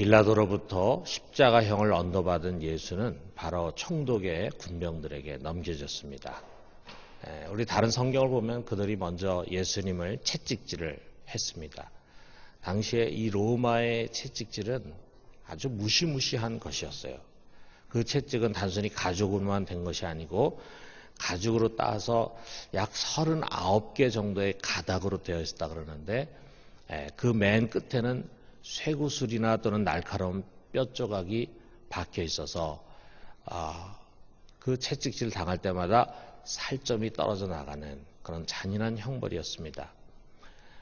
빌라도로부터 십자가형을 언도받은 예수는 바로 총독의 군병들에게 넘겨졌습니다. 우리 다른 성경을 보면 그들이 먼저 예수님을 채찍질을 했습니다. 당시에 이 로마의 채찍질은 아주 무시무시한 것이었어요. 그 채찍은 단순히 가죽으로만 된 것이 아니고 가죽으로 따서 약 39개 정도의 가닥으로 되어 있었다 그러는데 그 맨 끝에는 쇠구슬이나 또는 날카로운 뼈 조각이 박혀 있어서 아, 그 채찍질 당할 때마다 살점이 떨어져 나가는 그런 잔인한 형벌이었습니다.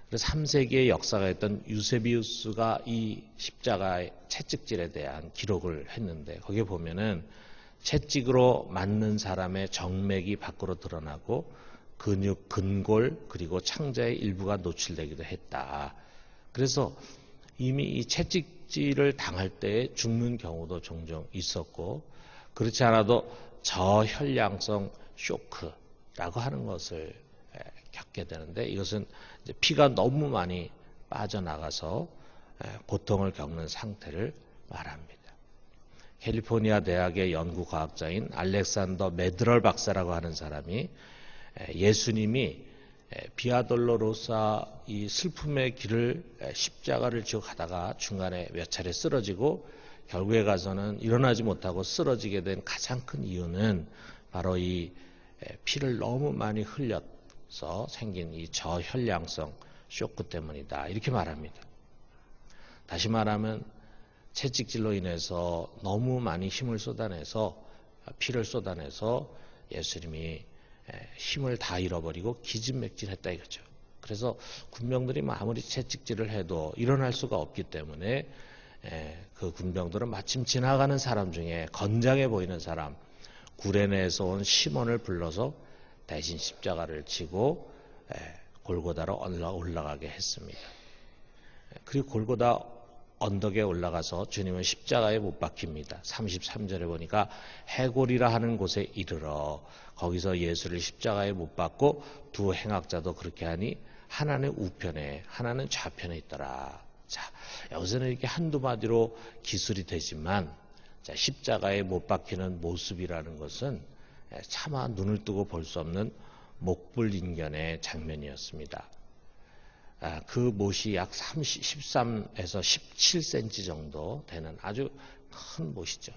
그래서 3세기의 역사가 있던 유세비우스가 이 십자가의 채찍질에 대한 기록을 했는데 거기에 보면은 채찍으로 맞는 사람의 정맥이 밖으로 드러나고 근육, 근골 그리고 창자의 일부가 노출되기도 했다. 그래서 이미 이 채찍질을 당할 때 죽는 경우도 종종 있었고 그렇지 않아도 저혈량성 쇼크라고 하는 것을 겪게 되는데 이것은 피가 너무 많이 빠져나가서 고통을 겪는 상태를 말합니다. 캘리포니아 대학의 연구 과학자인 알렉산더 메드럴 박사라고 하는 사람이 예수님이 비아돌로로사 이 슬픔의 길을 십자가를 지고 가다가 중간에 몇 차례 쓰러지고 결국에 가서는 일어나지 못하고 쓰러지게 된 가장 큰 이유는 바로 이 피를 너무 많이 흘려서 생긴 이 저혈량성 쇼크 때문이다. 이렇게 말합니다. 다시 말하면 채찍질로 인해서 너무 많이 힘을 쏟아내서 피를 쏟아내서 예수님이 힘을 다 잃어버리고 기진맥진했다 이거죠. 그래서 군병들이 뭐 아무리 채찍질을 해도 일어날 수가 없기 때문에 그 군병들은 마침 지나가는 사람 중에 건장해 보이는 사람 구레네에서 온 시몬을 불러서 대신 십자가를 지고 골고다로 올라가게 했습니다. 그리고 골고다 언덕에 올라가서 주님은 십자가에 못 박힙니다. 33절에 보니까 해골이라 하는 곳에 이르러 거기서 예수를 십자가에 못 박고 두 행악자도 그렇게 하니 하나는 우편에 하나는 좌편에 있더라. 자, 여기서는 이렇게 한두 마디로 기술이 되지만 자, 십자가에 못 박히는 모습이라는 것은 차마 눈을 뜨고 볼 수 없는 목불인견의 장면이었습니다. 아, 그 못이 약 30, 13에서 17cm 정도 되는 아주 큰 못이죠.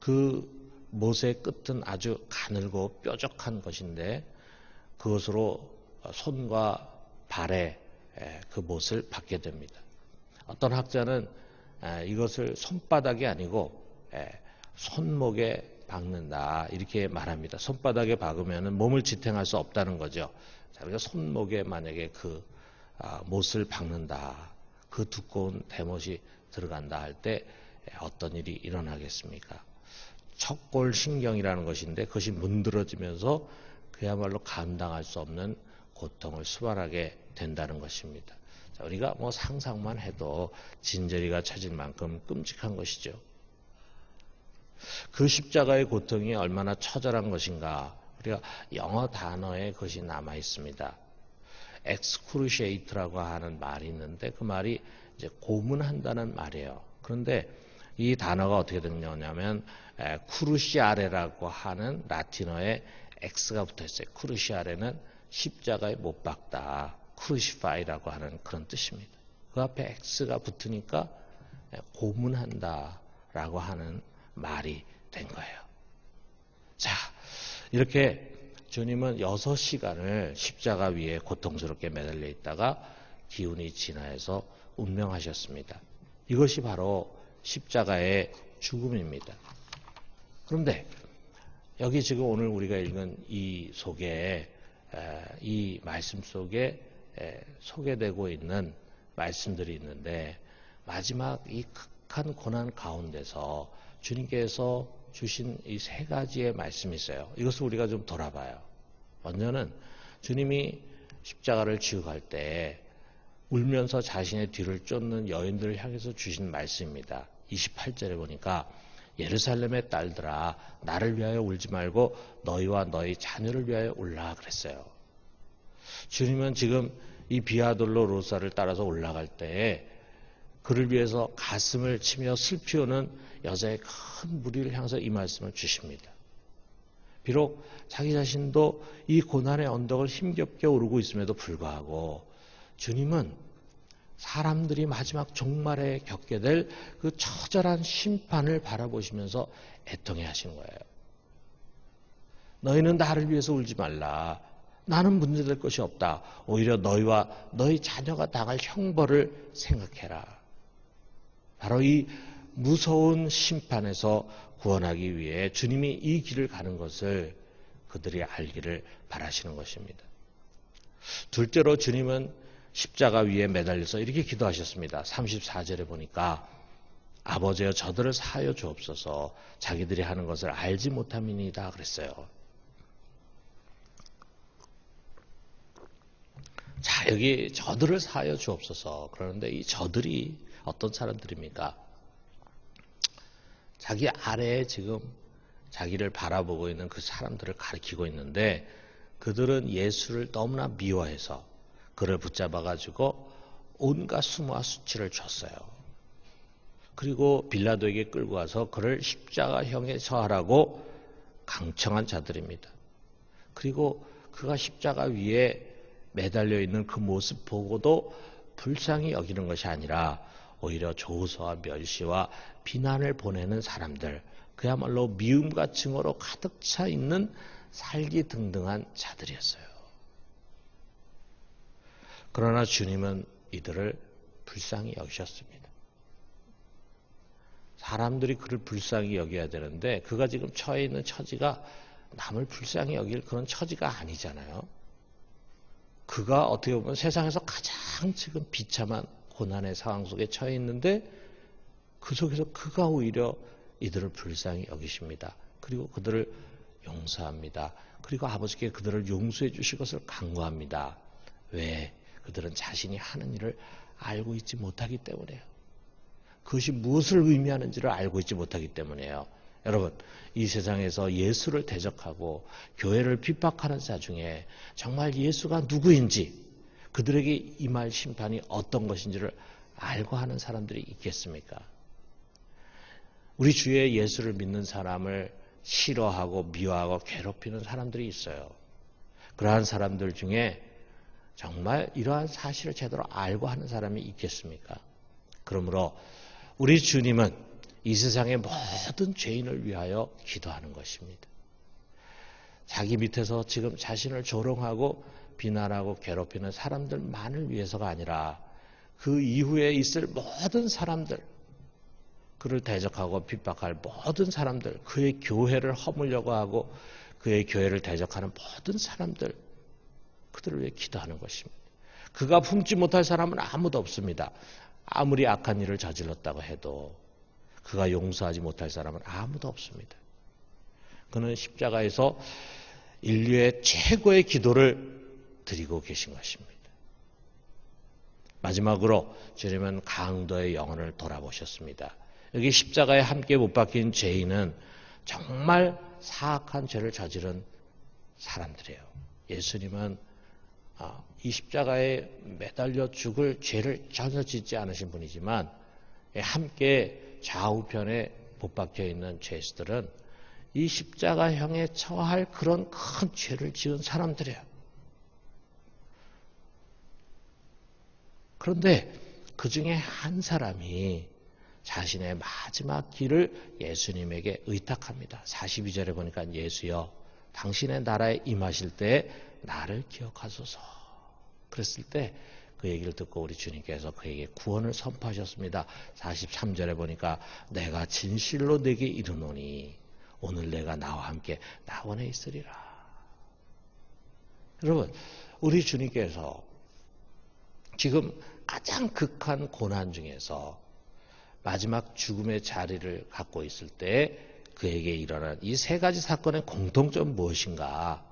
그 못의 끝은 아주 가늘고 뾰족한 것인데 그것으로 손과 발에 그 못을 받게 됩니다. 어떤 학자는 이것을 손바닥이 아니고 손목에 박는다 이렇게 말합니다. 손바닥에 박으면 몸을 지탱할 수 없다는 거죠. 자, 우리가 손목에 만약에 그 아, 못을 박는다. 그 두꺼운 대못이 들어간다 할 때 어떤 일이 일어나겠습니까? 척골 신경이라는 것인데 그것이 문드러지면서 그야말로 감당할 수 없는 고통을 수반하게 된다는 것입니다. 자, 우리가 뭐 상상만 해도 진저리가 쳐질 만큼 끔찍한 것이죠. 그 십자가의 고통이 얼마나 처절한 것인가 우리가 영어 단어에 그것이 남아 있습니다. excruciate라고 하는 말이 있는데 그 말이 이제 고문한다는 말이에요. 그런데 이 단어가 어떻게 되냐면 쿠르시아레라고 하는 라틴어에 x가 붙어 있어요. 쿠르시아레는 십자가에 못 박다. 크루시파이라고 하는 그런 뜻입니다. 그 앞에 x가 붙으니까 고문한다라고 하는 말이 된 거예요. 자, 이렇게 주님은 6시간을 십자가 위에 고통스럽게 매달려 있다가 기운이 진화해서 운명하셨습니다. 이것이 바로 십자가의 죽음입니다. 그런데 여기 지금 오늘 우리가 읽은 이 속에 이 말씀 속에 소개되고 있는 말씀들이 있는데 마지막 이 극한 고난 가운데서 주님께서 주신 이 세 가지의 말씀이 있어요. 이것을 우리가 좀 돌아봐요. 먼저는 주님이 십자가를 지고 갈 때 울면서 자신의 뒤를 쫓는 여인들을 향해서 주신 말씀입니다. 28절에 보니까 예루살렘의 딸들아 나를 위하여 울지 말고 너희와 너희 자녀를 위하여 울라 그랬어요. 주님은 지금 이 비아돌로 로사를 따라서 올라갈 때 그를 위해서 가슴을 치며 슬피우는 여자의 큰 무리를 향해서 이 말씀을 주십니다. 비록 자기 자신도 이 고난의 언덕을 힘겹게 오르고 있음에도 불구하고 주님은 사람들이 마지막 종말에 겪게 될 그 처절한 심판을 바라보시면서 애통해 하신 거예요. 너희는 나를 위해서 울지 말라. 나는 문제될 것이 없다. 오히려 너희와 너희 자녀가 당할 형벌을 생각해라. 바로 이 무서운 심판에서 구원하기 위해 주님이 이 길을 가는 것을 그들이 알기를 바라시는 것입니다. 둘째로 주님은 십자가 위에 매달려서 이렇게 기도하셨습니다. 34절에 보니까 아버지여 저들을 사여 주옵소서 자기들이 하는 것을 알지 못함이니다 그랬어요. 자, 여기 저들을 사여 주옵소서. 그러는데 이 저들이 어떤 사람들입니까? 자기 아래에 지금 자기를 바라보고 있는 그 사람들을 가리키고 있는데 그들은 예수를 너무나 미워해서 그를 붙잡아 가지고 온갖 수모와 수치를 줬어요. 그리고 빌라도에게 끌고 와서 그를 십자가형에 처하라고 강청한 자들입니다. 그리고 그가 십자가 위에 매달려 있는 그 모습 보고도 불쌍히 여기는 것이 아니라 오히려 조소와 멸시와 비난을 보내는 사람들, 그야말로 미움과 증오로 가득 차 있는 살기 등등한 자들이었어요. 그러나 주님은 이들을 불쌍히 여기셨습니다. 사람들이 그를 불쌍히 여겨야 되는데 그가 지금 처해 있는 처지가 남을 불쌍히 여길 그런 처지가 아니잖아요. 그가 어떻게 보면 세상에서 가장 지금 비참한 고난의 상황 속에 처해 있는데 그 속에서 그가 오히려 이들을 불쌍히 여기십니다. 그리고 그들을 용서합니다. 그리고 아버지께 그들을 용서해 주실 것을 강구합니다. 왜? 그들은 자신이 하는 일을 알고 있지 못하기 때문에요. 그것이 무엇을 의미하는지를 알고 있지 못하기 때문에요. 여러분, 이 세상에서 예수를 대적하고 교회를 핍박하는 자 중에 정말 예수가 누구인지 그들에게 임할 심판이 어떤 것인지를 알고 하는 사람들이 있겠습니까? 우리 주의 예수를 믿는 사람을 싫어하고 미워하고 괴롭히는 사람들이 있어요. 그러한 사람들 중에 정말 이러한 사실을 제대로 알고 하는 사람이 있겠습니까? 그러므로 우리 주님은 이 세상의 모든 죄인을 위하여 기도하는 것입니다. 자기 밑에서 지금 자신을 조롱하고 비난하고 괴롭히는 사람들만을 위해서가 아니라 그 이후에 있을 모든 사람들, 그를 대적하고 핍박할 모든 사람들, 그의 교회를 허물려고 하고 그의 교회를 대적하는 모든 사람들, 그들을 위해 기도하는 것입니다. 그가 품지 못할 사람은 아무도 없습니다. 아무리 악한 일을 저질렀다고 해도 그가 용서하지 못할 사람은 아무도 없습니다. 그는 십자가에서 인류의 최고의 기도를 드리고 계신 것입니다. 마지막으로 주님은 강도의 영혼을 돌아보셨습니다. 여기 십자가에 함께 못 박힌 죄인은 정말 사악한 죄를 저지른 사람들이에요. 예수님은 아, 이 십자가에 매달려 죽을 죄를 전혀 짓지 않으신 분이지만 함께 좌우편에 못 박혀 있는 죄수들은 이 십자가형에 처할 그런 큰 죄를 지은 사람들이에요. 그런데 그 중에 한 사람이 자신의 마지막 길을 예수님에게 의탁합니다. 42절에 보니까 예수여, 당신의 나라에 임하실 때 나를 기억하소서. 그랬을 때 그 얘기를 듣고 우리 주님께서 그에게 구원을 선포하셨습니다. 43절에 보니까 내가 진실로 내게 이르노니 오늘 내가 나와 함께 나원에 있으리라. 여러분, 우리 주님께서 지금 가장 극한 고난 중에서 마지막 죽음의 자리를 갖고 있을 때 그에게 일어난 이 세 가지 사건의 공통점 무엇인가?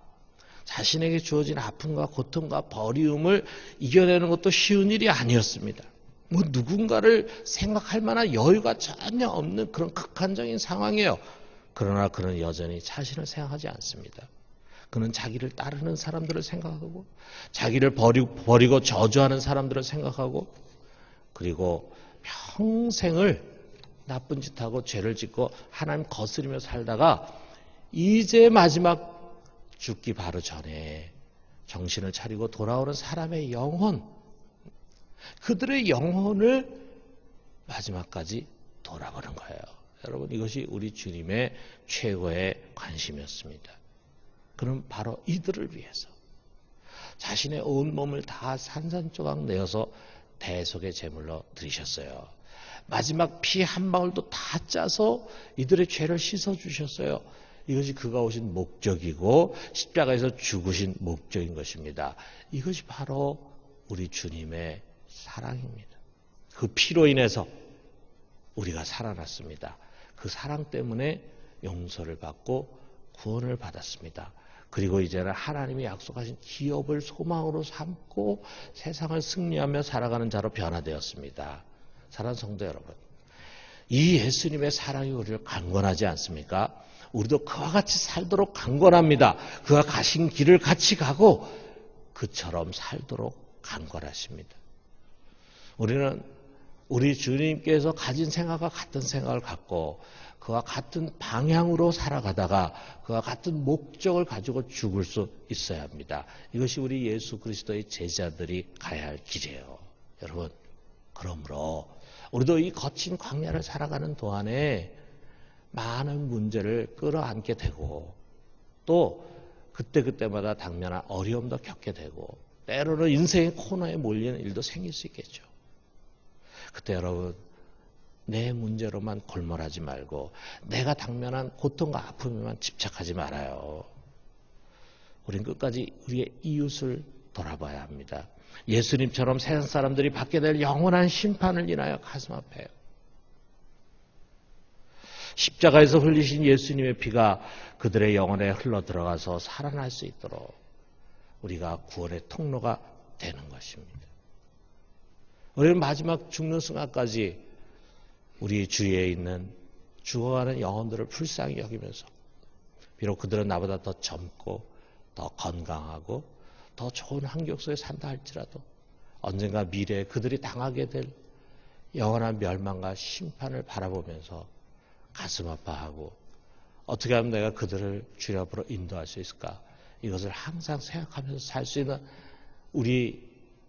자신에게 주어진 아픔과 고통과 버리움을 이겨내는 것도 쉬운 일이 아니었습니다. 뭐 누군가를 생각할 만한 여유가 전혀 없는 그런 극한적인 상황이에요. 그러나 그는 여전히 자신을 생각하지 않습니다. 그는 자기를 따르는 사람들을 생각하고 자기를 버리고, 버리고 저주하는 사람들을 생각하고 그리고 평생을 나쁜 짓하고 죄를 짓고 하나님 거스리며 살다가 이제 마지막 죽기 바로 전에 정신을 차리고 돌아오는 사람의 영혼, 그들의 영혼을 마지막까지 돌아보는 거예요. 여러분, 이것이 우리 주님의 최고의 관심이었습니다. 그럼 바로 이들을 위해서 자신의 온 몸을 다 산산조각 내어서 대속의 제물로 드리셨어요. 마지막 피 한 방울도 다 짜서 이들의 죄를 씻어 주셨어요. 이것이 그가 오신 목적이고 십자가에서 죽으신 목적인 것입니다. 이것이 바로 우리 주님의 사랑입니다. 그 피로 인해서 우리가 살아났습니다. 그 사랑 때문에 용서를 받고 구원을 받았습니다. 그리고 이제는 하나님이 약속하신 기업을 소망으로 삼고 세상을 승리하며 살아가는 자로 변화되었습니다. 사랑하는 성도 여러분, 이 예수님의 사랑이 우리를 강권하지 않습니까? 우리도 그와 같이 살도록 강권합니다. 그가 가신 길을 같이 가고 그처럼 살도록 강권하십니다. 우리는 우리 주님께서 가진 생각과 같은 생각을 갖고 그와 같은 방향으로 살아가다가 그와 같은 목적을 가지고 죽을 수 있어야 합니다. 이것이 우리 예수 그리스도의 제자들이 가야 할 길이에요. 여러분, 그러므로 우리도 이 거친 광야를 살아가는 동안에 많은 문제를 끌어안게 되고 또 그때그때마다 당면한 어려움도 겪게 되고 때로는 인생의 코너에 몰리는 일도 생길 수 있겠죠. 그때 여러분 내 문제로만 골몰하지 말고 내가 당면한 고통과 아픔에만 집착하지 말아요. 우린 끝까지 우리의 이웃을 돌아봐야 합니다. 예수님처럼 세상 사람들이 받게 될 영원한 심판을 인하여 가슴 아파요. 십자가에서 흘리신 예수님의 피가 그들의 영혼에 흘러 들어가서 살아날 수 있도록 우리가 구원의 통로가 되는 것입니다. 우리는 마지막 죽는 순간까지 우리 주위에 있는 죽어가는 영혼들을 불쌍히 여기면서 비록 그들은 나보다 더 젊고 더 건강하고 더 좋은 환경 속에 산다 할지라도 언젠가 미래에 그들이 당하게 될 영원한 멸망과 심판을 바라보면서 가슴 아파하고 어떻게 하면 내가 그들을 주님 앞으로 인도할 수 있을까? 이것을 항상 생각하면서 살 수 있는 우리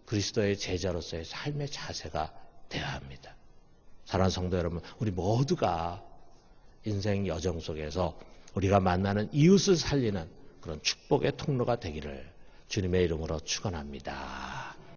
그리스도의 제자로서의 삶의 자세가 되어야 합니다. 사랑하는 성도 여러분, 우리 모두가 인생 여정 속에서 우리가 만나는 이웃을 살리는 그런 축복의 통로가 되기를 주님의 이름으로 축원합니다.